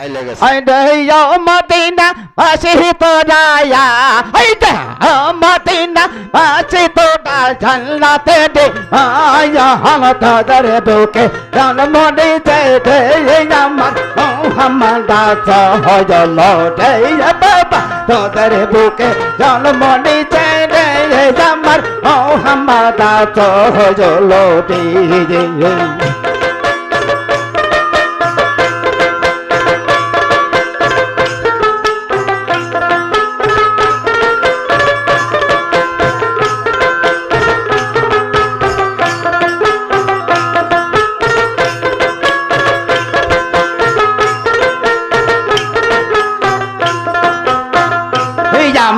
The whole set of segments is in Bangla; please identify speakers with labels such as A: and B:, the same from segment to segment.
A: এই লেগেছে
B: আইডাইয়া মদিনা বাসি তোরায়া আইডা মদিনা বাসি তোরা জান্নাতে দে আয়া হাম তাদের বুকে জন্ম দিতে দে আমার মোহাম্মদ সহজল দে বাবা তোদের বুকে জন্ম দিতে দে আমার মোহাম্মদ সহজল দে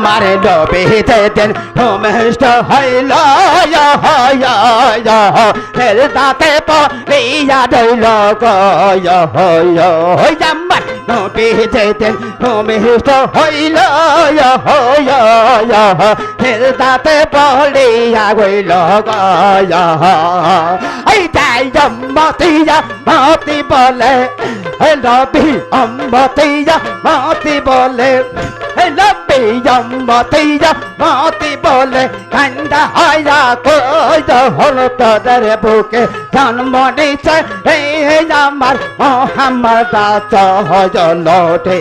B: আমার ডবিতে দেন ভূমিষ্ঠ হইল দাঁতে পিয়া দইল আমার ডবিতে দেন ভূমিষ্ঠ হইল দাঁতে পড়িয়া গইল এই তাই জম্মতিয়া মতি বলে রবি অম্বতিয়া মতি বলে রবি অম্বতিয়া মতি বলে কান্দা হায়া কই হল তোদের বুকে জন্ম নিছে এই আমার মোহাম্মদ সহজ লটে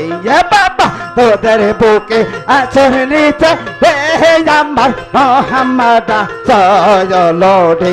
B: বাবা তোদের বুকে আসর নিছে এই আমার মোহাম্মদ সহজ লটে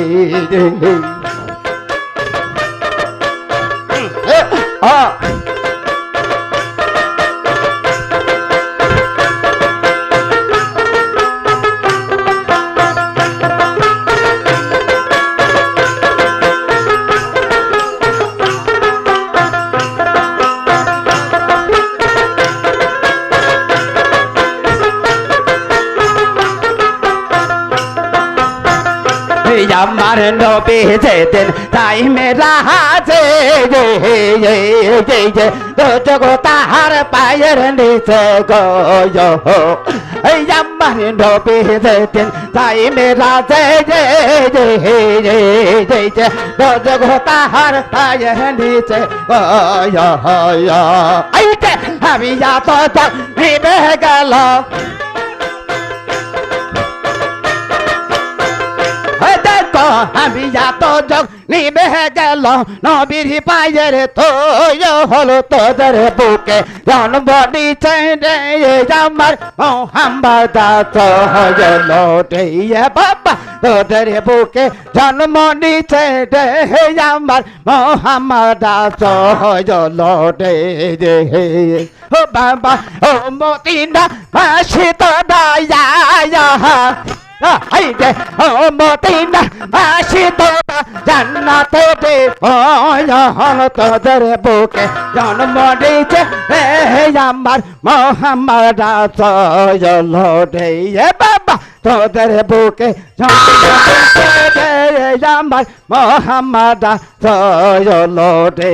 B: আমার নবী যেতেন তাই মেরা হাজে জগ তাহার পায়ের নিচে গয় আমার নবী যেতেন তাই মেরা যে জগ তাহার পায়ের নিচে গয় আমি যাত নিবে গেল আমি এত যোগ নিবে গেল, নবীর পায়ের তো হলো তোদের বুকে। জন্ম রে আমার মোহাম্মদ হল বাবা, তোদের বুকে। জন্ম রে আমার মোহাম্মদ হল ও বাবা, ও মতিনা মাসি তো দয়া মদিনা আসি তোরা, জান্নাতে দে। হল তোদের বুকে জন্ম দিয়েছে। হে আমার মোহাম্মদ সজল রে বাবা, তোদের বুকে আমার মোহাম্মদ সজল রে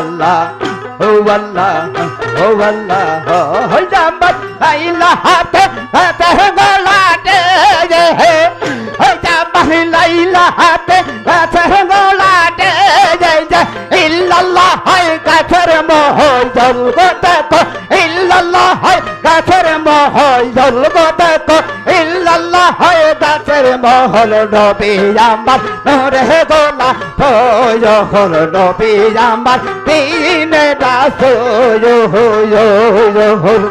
B: আল্লাহ, ও আল্লাহ ও আল্লাহ, ও জামাত আইলা হাতে হাতে গলাতে হে। ও জামাত লাইলা হাতে হাতে গলাতে জয় ইল্লাল্লাহ, হায় কাফের মোহ জল মহল নবী আমার নরে গোলা হল নবী আমার তিনে দাস হল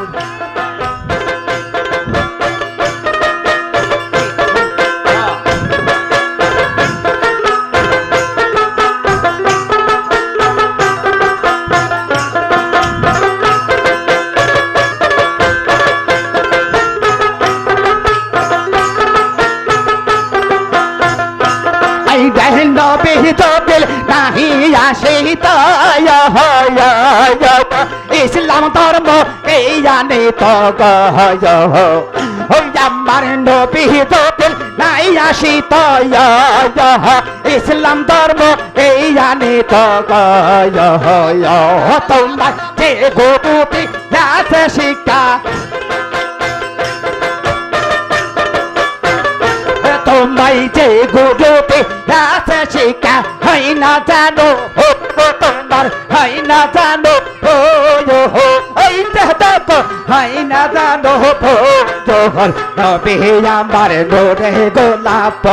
B: নবী তো দিল নাহি আসি তো ইস ইসলাম ধর্ম এই জানে তো আমার নবী তোতেল নাই আসি তো ইসলাম ধর্ম এই জানে তো তোমার যে গোপী আছে শিক্ষা তোমায় যে গুরুতে আছে শিক্ষা হয় না জানো? তোমার হয় না জানো? ওই না জানো? নবী আমার নোরে গোলাপ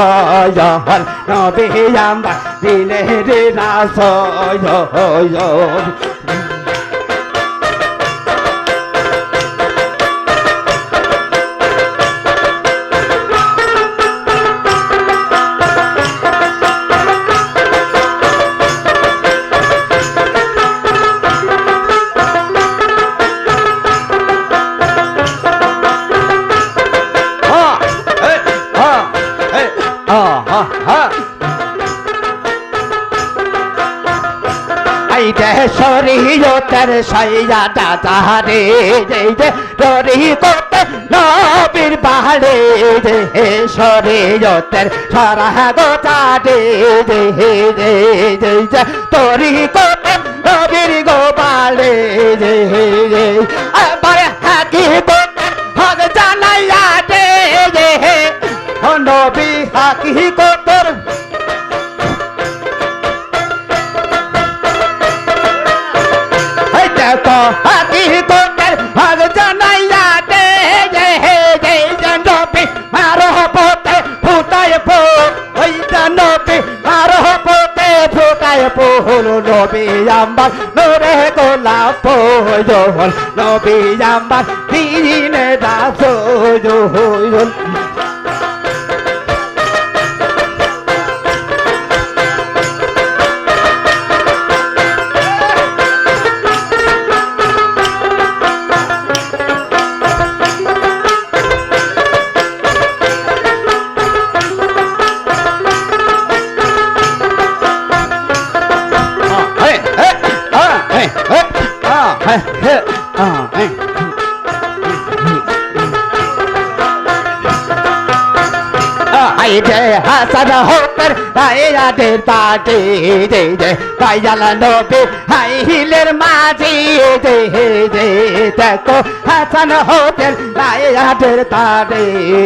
B: নবী আমার দিনের রাস শরীয়তের সাইয়া দাদা রে যে করতে নবীর বাহারে যে শরীয়তের সারা গোটা রে যে যে যে যে তরি করতে নবীর গোপালে যে আবার হাকি করতে হক জানাইয়া দে নবী আমার নোরে গোলাপ জোহল নবী আমার দিনে দাস জোহল আই যে হাসান হোকের রায়াদের পাটে যে যে কায়ালা নবী হাই হিলের মাঝি যে যে, দেখো হাসান হোকের রায়াদের পাটে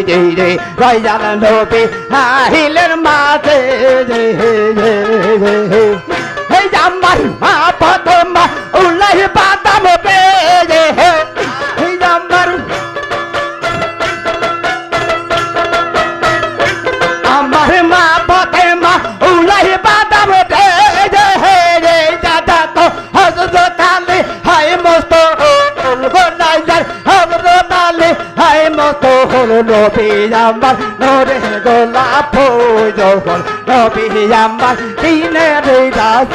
B: যে যে কায়ালা নবী হাই হিলের মাঝে যে যে, হে জাম্বার মা পদমা উল্লাহ বাদাম নবী আমার নরে গোলাপ জহল নবী আমার দিনের রাস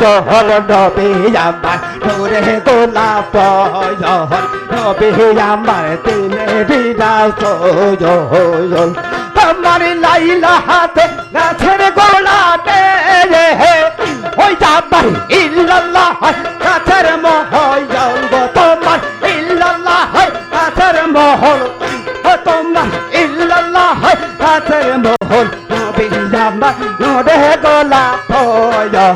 B: কোজন নবী আমার নূরে গোলাপ জহর নবী আমার দিলে বিরাজ জহর আমার লাইলা হাতে গাছের গোলাতে ওই যাবার ইল্লাল্লাহ গাছের মহল তোমার ইল্লাল্লাহ গাছের মহল তোমার ইল্লাল্লাহ গাছের মহল নবী আমার নরে গোলাপ।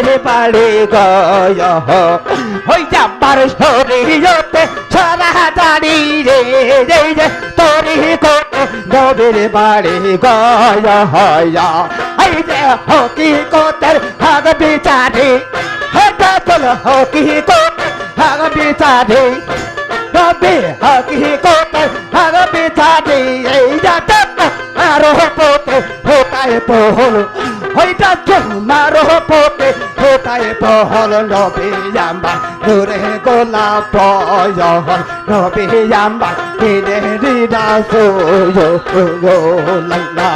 B: নবীর বাড়ি গয় হই যাবার শরীয়তে সারা জানি রে রে রে তোরি কো নবীর বাড়ি গয় হকি কোতের হাগ বিচারি হেটা চল হকি কোত হাগ বিচারি, নবী হকিকতে হারবি ছাড়ি এই যাতে আরও পোতে হোটায় পহল। হইটা মারো পোতে হোটায় পহল নবী জাম্বা নূরে গোলাপ পয়হল নবী জাম্বা দিনে দিদা সো লাল্লা